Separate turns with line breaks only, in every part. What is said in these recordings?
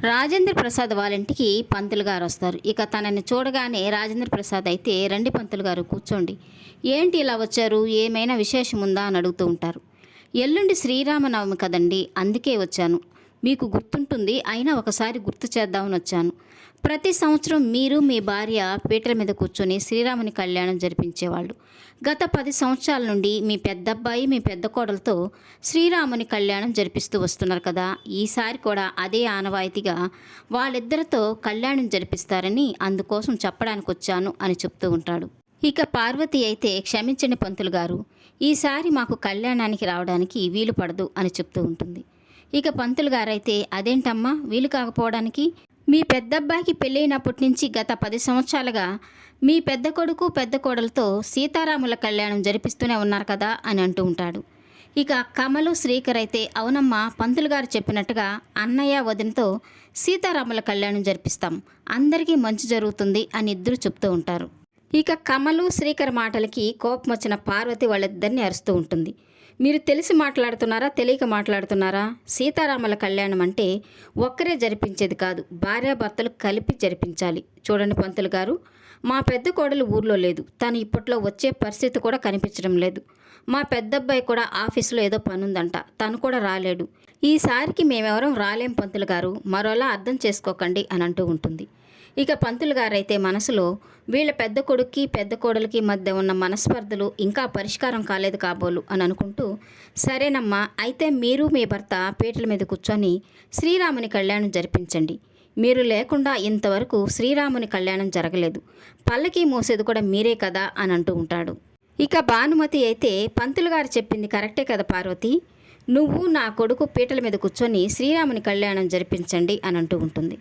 రాజేంద్ర ప్రసాద్ వాళ్ళ ఇంటికి పంతులు గారు వస్తారు. ఇక తనని చూడగానే రాజేంద్ర ప్రసాద్ అయితే రండి పంతులు గారు కూర్చోండి. ఏంటి ఇలా వచ్చారు? ఏమైనా విశేషం ఉందా అని అడుగుతూ ఉంటారు. ఎల్లుండి శ్రీరామనవమి కదండి అందుకే వచ్చాను. మీకు గుర్తుంటుంది అయినా ఒకసారి గుర్తు చేద్దామని వచ్చాను. ప్రతి సంవత్సరం మీరు మీ భార్య పీటల మీద కూర్చొని శ్రీరాముని కళ్యాణం జరిపించేవాళ్ళు. గత పది సంవత్సరాల నుండి మీ పెద్దబ్బాయి మీ పెద్ద కోడలతో శ్రీరాముని కళ్యాణం జరిపిస్తూ వస్తున్నారు కదా. ఈసారి కూడా అదే ఆనవాయితీగా వాళ్ళిద్దరితో కళ్యాణం జరిపిస్తారని అందుకోసం చెప్పడానికి వచ్చాను అని చెప్తూ ఉంటాడు. ఇక పార్వతి అయితే క్షమించండి పంతులు గారు ఈసారి మాకు కళ్యాణానికి రావడానికి వీలు పడదు అని చెప్తూ ఉంటుంది. ఇక పంతులు గారైతే అదేంటమ్మా? వీలు కాకపోవడానికి మీ పెద్దబ్బాయికి పెళ్ళైనప్పటి నుంచి గత పది సంవత్సరాలుగా మీ పెద్ద కొడుకు పెద్ద కోడలతో సీతారాముల కళ్యాణం జరిపిస్తూనే ఉన్నారు కదా అని అంటూ ఉంటాడు. ఇక కమలు శ్రీకర్ అయితే అవునమ్మా పంతులు గారు చెప్పినట్టుగా అన్నయ్య వదినతో సీతారాముల కళ్యాణం జరిపిస్తాం. అందరికీ మంచి జరుగుతుంది అని ఇద్దరు చెప్తూ ఉంటారు. ఇక కమలు శ్రీకర్ మాటలకి కోపం వచ్చిన పార్వతి వాళ్ళిద్దరిని అరుస్తూ ఉంటుంది. మీరు తెలిసి మాట్లాడుతున్నారా తెలియక మాట్లాడుతున్నారా? సీతారాముల కళ్యాణం అంటే ఒక్కరే జరిపించేది కాదు భార్యాభర్తలు కలిపి జరిపించాలి. చూడండి పంతులు గారు మా పెద్ద కోడలు ఊర్లో లేదు తను ఇప్పట్లో వచ్చే పరిస్థితి కూడా కనిపించడం లేదు. మా పెద్దబ్బాయి కూడా ఆఫీసులో ఏదో పనుందంట తను కూడా రాలేడు. ఈసారికి మేమెవరం రాలేం పంతులు గారు మరోలా అర్థం చేసుకోకండి అని అంటూ ఉంటుంది. ఇక పంతులు గారైతే మనసులో వీళ్ళ పెద్ద కొడుక్కి పెద్ద కోడలికి మధ్య ఉన్న మనస్పర్ధలు ఇంకా పరిష్కారం కాలేదు కాబోలు అని అనుకుంటూ సరేనమ్మా అయితే మీరు మీ భర్త పీటల మీద కూర్చొని శ్రీరాముని కళ్యాణం జరిపించండి. మీరు లేకుండా ఇంతవరకు శ్రీరాముని కళ్యాణం జరగలేదు. పల్లకి మోసేది కూడా మీరే కదా అని అంటూ ఉంటాడు. ఇక భానుమతి అయితే పంతులు గారు చెప్పింది కరెక్టే కదా పార్వతి? నువ్వు నా కొడుకు పీటల మీద కూర్చొని శ్రీరాముని కళ్యాణం జరిపించండి అని అంటూ ఉంటుంది.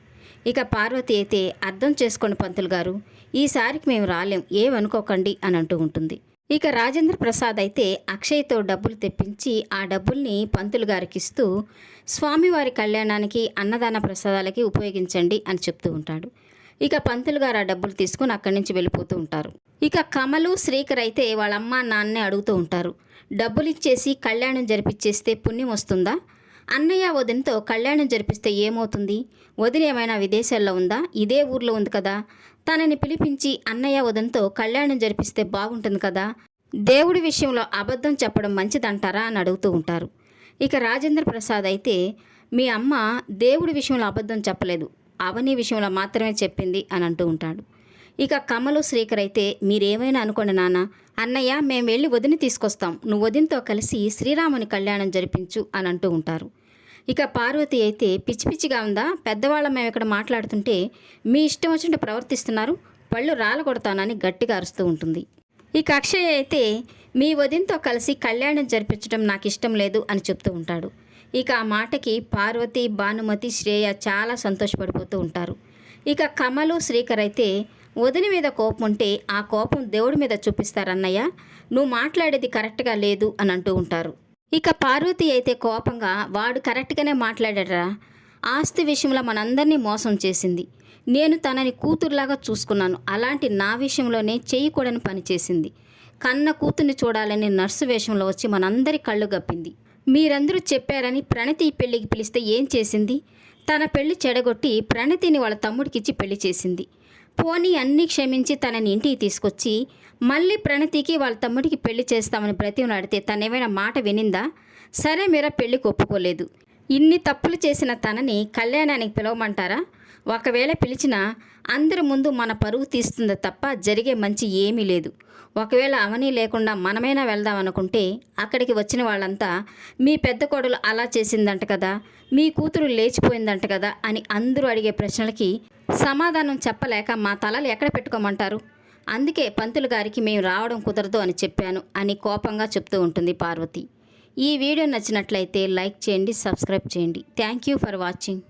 ఇక పార్వతి అయితే అర్థం చేసుకోండి పంతులు గారు ఈసారికి మేము రాలేం ఏమనుకోకండి అని అంటూ ఉంటుంది. ఇక రాజేంద్ర ప్రసాద్ అయితే అక్షయ్తో డబ్బులు తెప్పించి ఆ డబ్బుల్ని పంతులు గారికి ఇస్తూ స్వామివారి కళ్యాణానికి అన్నదాన ప్రసాదాలకి ఉపయోగించండి అని చెప్తూ ఉంటాడు. ఇక పంతులు గారు ఆ డబ్బులు తీసుకుని అక్కడి నుంచి వెళ్ళిపోతూ ఉంటారు. ఇక కమలు శ్రీకర్ అయితే వాళ్ళ అమ్మ నాన్నే అడుగుతూ ఉంటారు. డబ్బులు ఇచ్చేసి కళ్యాణం జరిపించేస్తే పుణ్యం వస్తుందా? అన్నయ్య వదినతో కళ్యాణం జరిపిస్తే ఏమవుతుంది? వదిన ఏమైనా విదేశాల్లో ఉందా? ఇదే ఊర్లో ఉంది కదా. తనని పిలిపించి అన్నయ్య వదినతో కళ్యాణం జరిపిస్తే బాగుంటుంది కదా. దేవుడి విషయంలో అబద్ధం చెప్పడం మంచిదంటారా అని అడుగుతూ ఉంటారు. ఇక రాజేంద్ర ప్రసాద్ అయితే మీ అమ్మ దేవుడి విషయంలో అబద్ధం చెప్పలేదు. అవని విషయంలో మాత్రమే చెప్పింది అని అంటూ ఉంటాడు. ఇక కమలు శ్రీకర్ అయితే మీరేమైనా అనుకోండి నాన్న అన్నయ్య మేము వెళ్ళి వదిని తీసుకొస్తాం. నువ్వు వదినతో కలిసి శ్రీరాముని కళ్యాణం జరిపించు అని అంటూ ఉంటారు. ఇక పార్వతి అయితే పిచ్చి పిచ్చిగా ఉందా? పెద్దవాళ్ళ మేము ఇక్కడ మాట్లాడుతుంటే మీ ఇష్టం వచ్చినట్టు ప్రవర్తిస్తున్నారు పళ్ళు రాలగొడతానని గట్టిగా అరుస్తూ ఉంటుంది. ఇక అక్షయ్ అయితే మీ వదినతో కలిసి కళ్యాణం జరిపించడం నాకు ఇష్టం లేదు అని చెప్తూ ఉంటాడు. ఇక ఆ మాటకి పార్వతి భానుమతి శ్రేయ చాలా సంతోషపడిపోతూ ఉంటారు. ఇక కమలు శ్రీకర్ అయితే వదిన మీద కోపం ఉంటే ఆ కోపం దేవుడి మీద చూపిస్తారన్నయ్య నువ్వు మాట్లాడేది కరెక్ట్గా లేదు అని అంటూ ఉంటారు. ఇక పార్వతి అయితే కోపంగా వాడు కరెక్ట్గానే మాట్లాడారా ఆస్తి విషయంలో మనందరినీ మోసం చేసింది. నేను తనని కూతురులాగా చూసుకున్నాను. అలాంటి నా విషయంలోనే చేయకూడని పని చేసింది. కన్న కూతుర్ని చూడాలని నర్సు వేషంలో వచ్చి మనందరి కళ్ళు గప్పింది మీరందరూ చెప్పారని ప్రణతి పెళ్ళికి పిలిస్తే ఏం చేసింది? తన పెళ్ళి చెడగొట్టి ప్రణతిని వాళ్ళ తమ్ముడికిచ్చి పెళ్ళి చేసింది. పోనీ అన్నీ క్షమించి తనని ఇంటికి తీసుకొచ్చి మళ్ళీ ప్రణతికి వాళ్ళ తమ్ముడికి పెళ్ళి చేస్తామని బ్రతిమలాడితే తనేమైనా మాట వినిందా? సరే మీరా పెళ్ళికి ఒప్పుకోలేదు. ఇన్ని తప్పులు చేసిన తనని కళ్యాణానికి పిలవమంటారా? ఒకవేళ పిలిచినా అందరి ముందు మన పరువు తీస్తుంది తప్ప జరిగే మంచి ఏమీ లేదు. ఒకవేళ అవని లేకుండా మనమైనా వెళ్దాం అనుకుంటే అక్కడికి వచ్చిన వాళ్ళంతా మీ పెద్ద కోడలు అలా చేసిందంట కదా మీ కూతురు లేచిపోయిందంట కదా అని అందరూ అడిగే ప్రశ్నలకి సమాధానం చెప్పలేక మా తలలు ఎక్కడ పెట్టుకోమంటారు? అందుకే పంతులు గారికి మేము రావడం కుదరదు అని చెప్పాను అని కోపంగా చెప్తూ ఉంటుంది పార్వతి. ఈ వీడియో నచ్చినట్లయితే లైక్ చేయండి సబ్స్క్రైబ్ చేయండి. Thank you for watching.